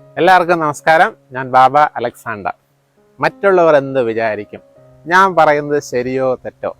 എല്ലാവർക്കും നമസ്കാരം. ഞാൻ ബാബ അലക്സാണ്ടർ. മറ്റുള്ളവർ എന്ത് വിചാരിക്കും? ഞാൻ പറയുന്നത് ശരിയോ തെറ്റോ?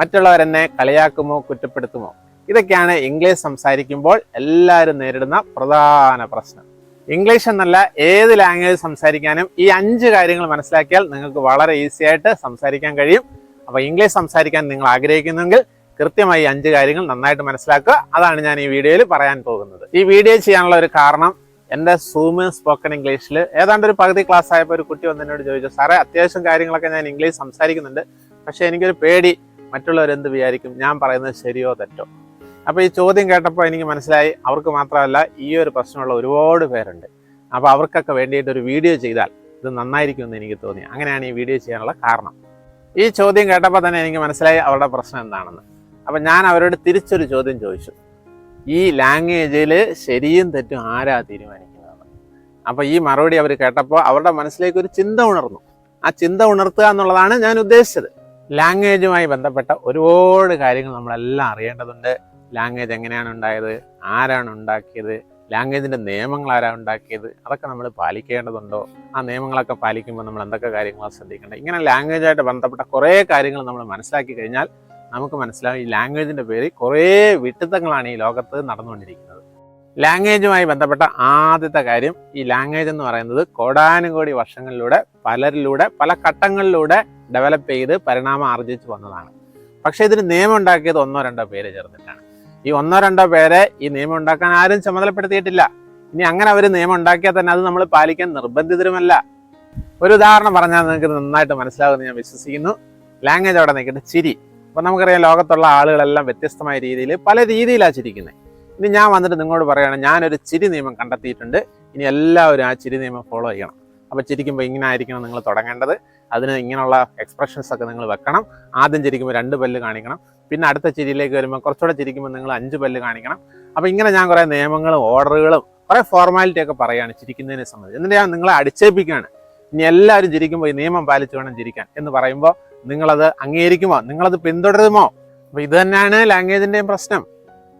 മറ്റുള്ളവർ എന്നെ കളിയാക്കുമോ കുറ്റപ്പെടുത്തുമോ? ഇതൊക്കെയാണ് ഇംഗ്ലീഷ് സംസാരിക്കുമ്പോൾ എല്ലാവരും നേരിടുന്ന പ്രധാന പ്രശ്നം. ഇംഗ്ലീഷ് എന്നല്ല ഏത് ലാംഗ്വേജ് സംസാരിക്കാനും ഈ അഞ്ച് കാര്യങ്ങൾ മനസ്സിലാക്കിയാൽ നിങ്ങൾക്ക് വളരെ ഈസി ആയിട്ട് സംസാരിക്കാൻ കഴിയും. അപ്പോൾ ഇംഗ്ലീഷ് സംസാരിക്കാൻ നിങ്ങൾ ആഗ്രഹിക്കുന്നെങ്കിൽ കൃത്യമായി അഞ്ച് കാര്യങ്ങൾ നന്നായിട്ട് മനസ്സിലാക്കുക. അതാണ് ഞാൻ ഈ വീഡിയോയിൽ പറയാൻ പോകുന്നത്. ഈ വീഡിയോ ചെയ്യാനുള്ള ഒരു കാരണം എന്റെ സൂമ് സ്പോക്കൺ ഇംഗ്ലീഷിൽ ഏതാണ്ട് ഒരു പകുതി ക്ലാസ് ആയപ്പോൾ ഒരു കുട്ടി വന്ന് എന്നോട് ചോദിച്ചു സാറേ അത്യാവശ്യം കാര്യങ്ങളൊക്കെ ഞാൻ ഇംഗ്ലീഷ് സംസാരിക്കുന്നുണ്ട്. പക്ഷേ എനിക്കൊരു പേടി. മറ്റുള്ളവർ എന്ത് വിചാരിക്കും? ഞാൻ പറയുന്നത് ശരിയോ തെറ്റോ? അപ്പോൾ ഈ ചോദ്യം കേട്ടപ്പോൾ എനിക്ക് മനസ്സിലായി അവർക്ക് മാത്രമല്ല ഈ ഒരു പ്രശ്നമുള്ള ഒരുപാട് പേരുണ്ട്. അപ്പോൾ അവർക്കൊക്കെ വേണ്ടിയിട്ട് ഒരു വീഡിയോ ചെയ്താൽ ഇത് നന്നായിരിക്കും എന്ന് എനിക്ക് തോന്നി. അങ്ങനെയാണ് ഈ വീഡിയോ ചെയ്യാനുള്ള കാരണം. ഈ ചോദ്യം കേട്ടപ്പോൾ തന്നെ എനിക്ക് മനസ്സിലായി അവരുടെ പ്രശ്നം എന്താണെന്ന്. അപ്പം ഞാൻ അവരോട് തിരിച്ചൊരു ചോദ്യം ചോദിച്ചു. ഈ ലാംഗ്വേജിൽ ശരിയും തെറ്റും ആരാ തീരുമാനിക്കുന്നത്? അപ്പോൾ ഈ മറുപടി അവർ കേട്ടപ്പോൾ അവരുടെ മനസ്സിലേക്ക് ഒരു ചിന്ത ഉണർന്നു. ആ ചിന്ത ഉണർത്തുക എന്നുള്ളതാണ് ഞാൻ ഉദ്ദേശിച്ചത്. ലാംഗ്വേജുമായി ബന്ധപ്പെട്ട ഒരുപാട് കാര്യങ്ങൾ നമ്മളെല്ലാം അറിയേണ്ടതുണ്ട്. ലാംഗ്വേജ് എങ്ങനെയാണ് ഉണ്ടായത്? ആരാണ് ഉണ്ടാക്കിയത്? ലാംഗ്വേജിന്റെ നിയമങ്ങൾ ആരാ ഉണ്ടാക്കിയത്? അതൊക്കെ നമ്മൾ പാലിക്കേണ്ടതുണ്ടോ? ആ നിയമങ്ങളൊക്കെ പാലിക്കുമ്പോൾ നമ്മൾ എന്തൊക്കെ കാര്യങ്ങളാണ് ശ്രദ്ധിക്കേണ്ടത്? ഇങ്ങനെ ലാംഗ്വേജായിട്ട് ബന്ധപ്പെട്ട കുറേ കാര്യങ്ങൾ നമ്മൾ മനസ്സിലാക്കി കഴിഞ്ഞാൽ നമുക്ക് മനസ്സിലാവും ഈ ലാംഗ്വേജിന്റെ പേര് കുറേ വിട്ടുത്തങ്ങളാണ് ഈ ലോകത്ത് നടന്നുകൊണ്ടിരിക്കുന്നത്. ലാംഗ്വേജുമായി ബന്ധപ്പെട്ട ആദ്യത്തെ കാര്യം ഈ ലാംഗ്വേജ് എന്ന് പറയുന്നത് കോടാനുകോടി വർഷങ്ങളിലൂടെ പലരിലൂടെ പല ഘട്ടങ്ങളിലൂടെ ഡെവലപ്പ് ചെയ്ത് പരിണാമം ആർജിച്ചു വന്നതാണ്. പക്ഷേ ഇതിന് നിയമം ഉണ്ടാക്കിയത് ഒന്നോ രണ്ടോ പേര് ചേർന്നിട്ടാണ്. ഈ ഒന്നോ രണ്ടോ പേരെ ഈ നിയമം ഉണ്ടാക്കാൻ ആരും ചുമതലപ്പെടുത്തിയിട്ടില്ല. ഇനി അങ്ങനെ അവർ നിയമം ഉണ്ടാക്കിയാൽ തന്നെ അത് നമ്മൾ പാലിക്കാൻ നിർബന്ധിതരുമല്ല. ഒരു ഉദാഹരണം പറഞ്ഞാൽ നിങ്ങൾക്ക് നന്നായിട്ട് മനസ്സിലാകുമെന്ന് ഞാൻ വിശ്വസിക്കുന്നു. ലാംഗ്വേജ് അവിടെ നിൽക്കട്ടെ ചിരി. അപ്പോൾ നമുക്കറിയാം ലോകത്തുള്ള ആളുകളെല്ലാം വ്യത്യസ്തമായ രീതിയിൽ പല രീതിയിലാണ് ചിരിക്കുന്നത്. ഇനി ഞാൻ വന്നിട്ട് നിങ്ങളോട് പറയുകയാണ് ഞാനൊരു ചിരി നിയമം കണ്ടെത്തിയിട്ടുണ്ട്. ഇനി എല്ലാവരും ആ ചിരി നിയമം ഫോളോ ചെയ്യണം. അപ്പോൾ ചിരിക്കുമ്പോൾ ഇങ്ങനെ ആയിരിക്കണം നിങ്ങൾ തുടങ്ങേണ്ടത്. അതിന് ഇങ്ങനെയുള്ള എക്സ്പ്രഷൻസ് ഒക്കെ നിങ്ങൾ വെക്കണം. ആദ്യം ചിരിക്കുമ്പോൾ രണ്ട് പല്ല് കാണിക്കണം. പിന്നെ അടുത്ത ചിരിയിലേക്ക് വരുമ്പോൾ കുറച്ചുകൂടെ ചിരിക്കുമ്പോൾ നിങ്ങൾ അഞ്ച് പല്ല് കാണിക്കണം. അപ്പോൾ ഇങ്ങനെ ഞാൻ കുറേ നിയമങ്ങളും ഓർഡറുകളും കുറേ ഫോർമാലിറ്റി ഒക്കെ പറയുകയാണ് ചിരിക്കുന്നതിനെ സംബന്ധിച്ച്. എന്നിട്ട് ഞാൻ നിങ്ങളെ അടിച്ചേൽപ്പിക്കുകയാണ്. ഇനി എല്ലാവരും ചിരിക്കുമ്പോൾ ഈ നിയമം പാലിച്ച് വേണം ചിരിക്കാൻ എന്ന് പറയുമ്പോൾ നിങ്ങളത് അംഗീകരിക്കുമോ? നിങ്ങളത് പിന്തുടരുമോ? അപ്പോൾ ഇത് തന്നെയാണ് ലാംഗ്വേജിന്റെയും പ്രശ്നം.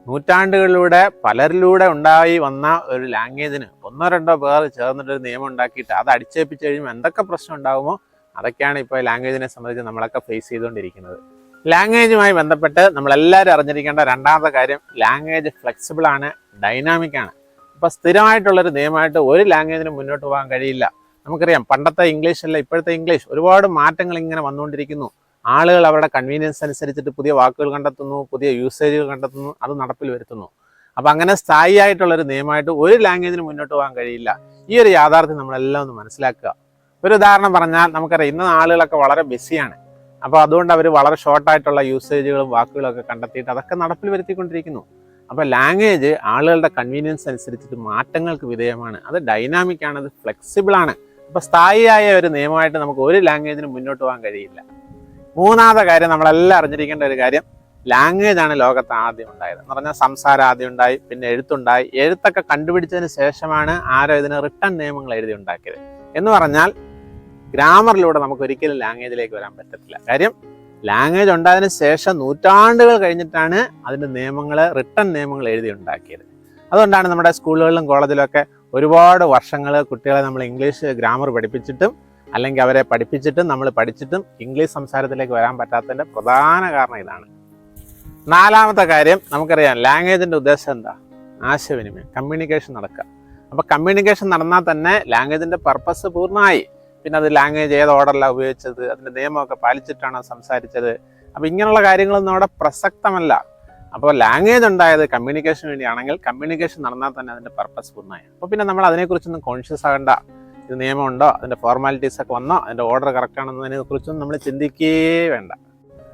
നൂറ്റാണ്ടുകളിലൂടെ പലരിലൂടെ ഉണ്ടായി വന്ന ഒരു ലാംഗ്വേജിന് ഒന്നോ രണ്ടോ പേർ ചേർന്നിട്ട് ഒരു നിയമം ഉണ്ടാക്കിയിട്ട് അത് അടിച്ചേൽപ്പിച്ച് കഴിയുമ്പോൾ എന്തൊക്കെ പ്രശ്നം ഉണ്ടാകുമോ അതൊക്കെയാണ് ഇപ്പോൾ ലാംഗ്വേജിനെ സംബന്ധിച്ച് നമ്മളൊക്കെ ഫേസ് ചെയ്തുകൊണ്ടിരിക്കുന്നത്. ലാംഗ്വേജുമായി ബന്ധപ്പെട്ട് നമ്മളെല്ലാവരും അറിഞ്ഞിരിക്കേണ്ട രണ്ടാമത്തെ കാര്യം ലാംഗ്വേജ് ഫ്ലെക്സിബിൾ ആണ് ഡൈനാമിക് ആണ്. ഇപ്പോൾ സ്ഥിരമായിട്ടുള്ളൊരു നിയമമായിട്ട് ഒരു ലാംഗ്വേജിന് മുന്നോട്ട് പോകാൻ കഴിയില്ല. നമുക്കറിയാം പണ്ടത്തെ ഇംഗ്ലീഷ് അല്ല ഇപ്പോഴത്തെ ഇംഗ്ലീഷ് ഒരുപാട് മാറ്റങ്ങൾ ഇങ്ങനെ വന്നുകൊണ്ടിരിക്കുന്നു. ആളുകൾ അവരുടെ കൺവീനിയൻസ് അനുസരിച്ചിട്ട് പുതിയ വാക്കുകൾ കണ്ടെത്തുന്നു പുതിയ യൂസേജുകൾ കണ്ടെത്തുന്നു അത് നടപ്പിൽ വരുത്തുന്നു. അപ്പം അങ്ങനെ സ്ഥായിയായിട്ടുള്ളൊരു നിയമമായിട്ട് ഒരു ലാംഗ്വേജിന് മുന്നോട്ട് പോകാൻ കഴിയില്ല. ഈ ഒരു യാഥാർത്ഥ്യം നമ്മളെല്ലാം ഒന്ന് മനസ്സിലാക്കുക. ഒരു ഉദാഹരണം പറഞ്ഞാൽ നമുക്കറിയാം ഇന്ന് ആളുകളൊക്കെ വളരെ ബിസിയാണ് അപ്പോൾ അതുകൊണ്ട് അവർ വളരെ ഷോർട്ടായിട്ടുള്ള യൂസേജുകളും വാക്കുകളും ഒക്കെ കണ്ടെത്തിയിട്ട് അതൊക്കെ നടപ്പിൽ വരുത്തിക്കൊണ്ടിരിക്കുന്നു. അപ്പോൾ ലാംഗ്വേജ് ആളുകളുടെ കൺവീനിയൻസ് അനുസരിച്ചിട്ട് മാറ്റങ്ങൾക്ക് വിധേയമാണ്. അത് ഡൈനാമിക് ആണ് അത് ഫ്ലെക്സിബിൾ ആണ്. അപ്പോൾ സ്ഥായിയായ ഒരു നിയമമായിട്ട് നമുക്ക് ഒരു ലാംഗ്വേജിനും മുന്നോട്ട് പോകാൻ കഴിയില്ല. മൂന്നാമത്തെ കാര്യം നമ്മളെല്ലാം അറിഞ്ഞിരിക്കേണ്ട ഒരു കാര്യം ലാംഗ്വേജ് ആണ് ലോകത്ത് ആദ്യം ഉണ്ടായത്. എന്ന് പറഞ്ഞാൽ സംസാരം ആദ്യം ഉണ്ടായി പിന്നെ എഴുത്തുണ്ടായി. എഴുത്തൊക്കെ കണ്ടുപിടിച്ചതിന് ശേഷമാണ് ആരോ ഇതിന് റിട്ടേൺ നിയമങ്ങൾ എഴുതി ഉണ്ടാക്കിയത്. എന്ന് പറഞ്ഞാൽ ഗ്രാമറിലൂടെ നമുക്ക് ഒരിക്കലും ലാംഗ്വേജിലേക്ക് വരാൻ പറ്റത്തില്ല. കാര്യം ലാംഗ്വേജ് ഉണ്ടായതിനു ശേഷം നൂറ്റാണ്ടുകൾ കഴിഞ്ഞിട്ടാണ് അതിന്റെ നിയമങ്ങൾ റിട്ടേൺ നിയമങ്ങൾ എഴുതി ഉണ്ടാക്കിയത്. അതുകൊണ്ടാണ് നമ്മുടെ സ്കൂളുകളിലും കോളേജിലൊക്കെ ഒരുപാട് വർഷങ്ങൾ കുട്ടികളെ നമ്മൾ ഇംഗ്ലീഷ് ഗ്രാമർ പഠിപ്പിച്ചിട്ടും അല്ലെങ്കിൽ അവരെ പഠിപ്പിച്ചിട്ടും നമ്മൾ പഠിച്ചിട്ടും ഇംഗ്ലീഷ് സംസാരത്തിലേക്ക് വരാൻ പറ്റാത്തതിന്റെ പ്രധാന കാരണം ഇതാണ്. നാലാമത്തെ കാര്യം നമുക്കറിയാം ലാംഗ്വേജിന്റെ ഉദ്ദേശം എന്താ? ആശയവിനിമയം കമ്മ്യൂണിക്കേഷൻ നടക്കുക. അപ്പോൾ കമ്മ്യൂണിക്കേഷൻ നടന്നാൽ തന്നെ ലാംഗ്വേജിന്റെ പർപ്പസ് പൂർണമായി. പിന്നെ അത് ലാംഗ്വേജ് ഏത് ഓർഡറിലാണ് ഉപയോഗിച്ചത് അതിന്റെ നിയമമൊക്കെ പാലിച്ചിട്ടാണോ സംസാരിച്ചത്? അപ്പോൾ ഇങ്ങനെയുള്ള കാര്യങ്ങളൊന്നും അവിടെ പ്രസക്തമല്ല. അപ്പോൾ ലാംഗ്വേജ് ഉണ്ടായത് കമ്മ്യൂണിക്കേഷന് വേണ്ടിയാണെങ്കിൽ കമ്മ്യൂണിക്കേഷൻ നടന്നാൽ തന്നെ അതിന്റെ പർപ്പസ് പൂർണമായി. അപ്പോൾ പിന്നെ നമ്മൾ അതിനെക്കുറിച്ചൊന്നും കോൺഷ്യസ് ആകേണ്ട. ഇത് നിയമമുണ്ടോ? അതിന്റെ ഫോർമാലിറ്റീസ് ഒക്കെ വന്നോ? അതിന്റെ ഓർഡർ കറക്റ്റ് ആണെന്നതിനെക്കുറിച്ചൊന്നും നമ്മൾ ചിന്തിക്കേ വേണ്ട.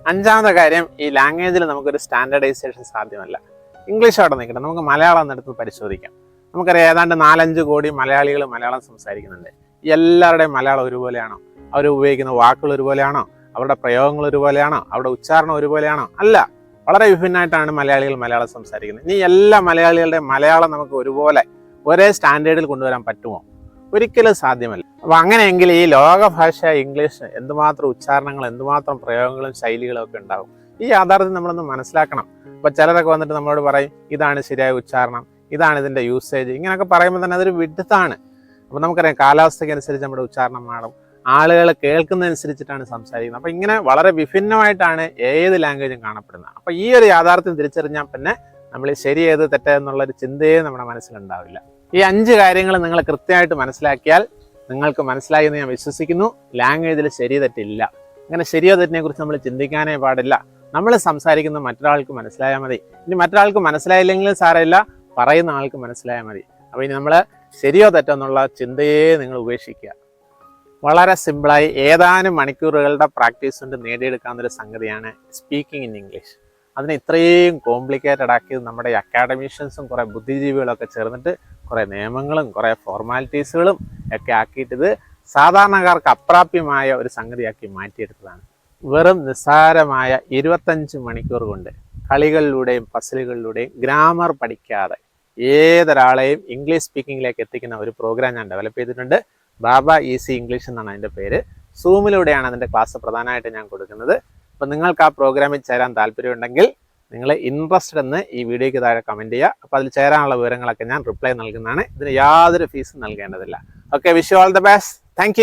അഞ്ചാമത്തെ കാര്യം ഈ ലാംഗ്വേജിൽ നമുക്കൊരു സ്റ്റാൻഡർഡൈസേഷൻ സാധ്യമല്ല. ഇംഗ്ലീഷ് അവിടെ നിൽക്കട്ടെ നമുക്ക് മലയാളം എന്നെടുത്ത് പരിശോധിക്കാം. നമുക്കറിയാം ഏതാണ്ട് നാലഞ്ച് കോടി മലയാളികൾ മലയാളം സംസാരിക്കുന്നുണ്ട്. എല്ലാവരുടെയും മലയാളം ഒരുപോലെയാണോ? അവർ ഉപയോഗിക്കുന്ന വാക്കുകൾ ഒരുപോലെയാണോ? അവരുടെ പ്രയോഗങ്ങൾ ഒരുപോലെയാണോ? അവരുടെ ഉച്ചാരണം ഒരുപോലെയാണോ? അല്ല. വളരെ വിഭിന്നമായിട്ടാണ് മലയാളികൾ മലയാളം സംസാരിക്കുന്നത്. ഇനി എല്ലാ മലയാളികളുടെയും മലയാളം നമുക്ക് ഒരുപോലെ ഒരേ സ്റ്റാൻഡേർഡിൽ കൊണ്ടുവരാൻ പറ്റുമോ? ഒരിക്കലും സാധ്യമല്ല. അപ്പോൾ അങ്ങനെയെങ്കിൽ ഈ ലോക ഭാഷ ഇംഗ്ലീഷ് എന്തുമാത്രം ഉച്ചാരണങ്ങൾ എന്തുമാത്രം പ്രയോഗങ്ങളും ശൈലികളും ഒക്കെ ഉണ്ടാകും ഈ യാഥാർത്ഥ്യം നമ്മളൊന്ന് മനസ്സിലാക്കണം. അപ്പോൾ ചിലരൊക്കെ വന്നിട്ട് നമ്മളോട് പറയും ഇതാണ് ശരിയായ ഉച്ചാരണം ഇതാണ് ഇതിന്റെ യൂസേജ് ഇങ്ങനെയൊക്കെ പറയുമ്പോൾ തന്നെ അതൊരു വിഡ്ഢിത്താണ് അപ്പോൾ നമുക്കറിയാം കാലാവസ്ഥയ്ക്ക് അനുസരിച്ച് നമ്മുടെ ഉച്ചാരണം മാറും. ആളുകൾ കേൾക്കുന്നതനുസരിച്ചിട്ടാണ് സംസാരിക്കുന്നത്. അപ്പോൾ ഇങ്ങനെ വളരെ വിഭിന്നമായിട്ടാണ് ഏത് ലാംഗ്വേജും കാണപ്പെടുന്നത്. അപ്പോൾ ഈ ഒരു യാഥാർത്ഥ്യം തിരിച്ചറിഞ്ഞാൽ പിന്നെ നമ്മൾ ശരി ഏത് തെറ്റ് എന്നുള്ളൊരു ചിന്തയെ നമ്മുടെ മനസ്സിലുണ്ടാവില്ല. ഈ അഞ്ച് കാര്യങ്ങൾ നിങ്ങൾ കൃത്യമായിട്ട് മനസ്സിലാക്കിയാൽ നിങ്ങൾക്ക് മനസ്സിലായി എന്ന് ഞാൻ വിശ്വസിക്കുന്നു. ലാംഗ്വേജിൽ ശരി തെറ്റില്ല. അങ്ങനെ ശരിയോ തെറ്റിനെ കുറിച്ച് നമ്മൾ ചിന്തിക്കാനേ പാടില്ല. നമ്മൾ സംസാരിക്കുന്ന മറ്റൊരാൾക്ക് മനസ്സിലായാൽ മതി. ഇനി മറ്റൊരാൾക്ക് മനസ്സിലായില്ലെങ്കിലും സാരമില്ല. പറയുന്ന ആൾക്ക് മനസ്സിലായാൽ മതി. അപ്പോൾ ഇനി നമ്മൾ ശരിയോ തെറ്റോ എന്നുള്ള ചിന്തയെ നിങ്ങൾ ഉപേക്ഷിക്കുക. വളരെ സിമ്പിളായി ഏതാനും മണിക്കൂറുകളുടെ പ്രാക്ടീസ് കൊണ്ട് നേടിയെടുക്കാവുന്ന ഒരു സംഗതിയാണ് സ്പീക്കിംഗ് ഇൻ ഇംഗ്ലീഷ് അതിനെ ഇത്രയും കോംപ്ലിക്കേറ്റഡ് ആക്കിയത് നമ്മുടെ അക്കാഡമീഷ്യൻസും കുറേ ബുദ്ധിജീവികളൊക്കെ ചേർന്നിട്ട് കുറേ നിയമങ്ങളും കുറേ ഫോർമാലിറ്റീസുകളും ഒക്കെ ആക്കിയിട്ട് ഇത് സാധാരണക്കാർക്ക് അപ്രാപ്യമായ ഒരു സംഗതിയാക്കി മാറ്റിയെടുത്തതാണ്. വെറും നിസ്സാരമായ ഇരുപത്തഞ്ച് മണിക്കൂർ കൊണ്ട് കളികളിലൂടെയും പസിലുകളിലൂടെയും ഗ്രാമർ പഠിക്കാതെ ഏതൊരാളെയും ഇംഗ്ലീഷ് സ്പീക്കിങ്ങിലേക്ക് എത്തിക്കുന്ന ഒരു പ്രോഗ്രാം ഞാൻ ഡെവലപ്പ് ചെയ്തിട്ടുണ്ട്. ബാബ ഈസി ഇംഗ്ലീഷ് എന്നാണ് അതിന്റെ പേര്. സൂമിലൂടെയാണ് അതിന്റെ ക്ലാസ് പ്രധാനമായിട്ട് ഞാൻ കൊടുക്കുന്നത്. അപ്പോൾ നിങ്ങൾക്ക് ആ പ്രോഗ്രാമിൽ ചേരാൻ താല്പര്യമുണ്ടെങ്കിൽ നിങ്ങൾ ഇൻട്രസ്റ്റഡ് എന്ന് ഈ വീഡിയോയ്ക്ക് താഴെ കമന്റ് ചെയ്യുക. അപ്പോൾ അതിൽ ചേരാനുള്ള വിവരങ്ങളൊക്കെ ഞാൻ റിപ്ലൈ നൽകുന്നതാണ്. ഇതിന് യാതൊരു ഫീസും നൽകേണ്ടതില്ല. Okay wish you all the best thank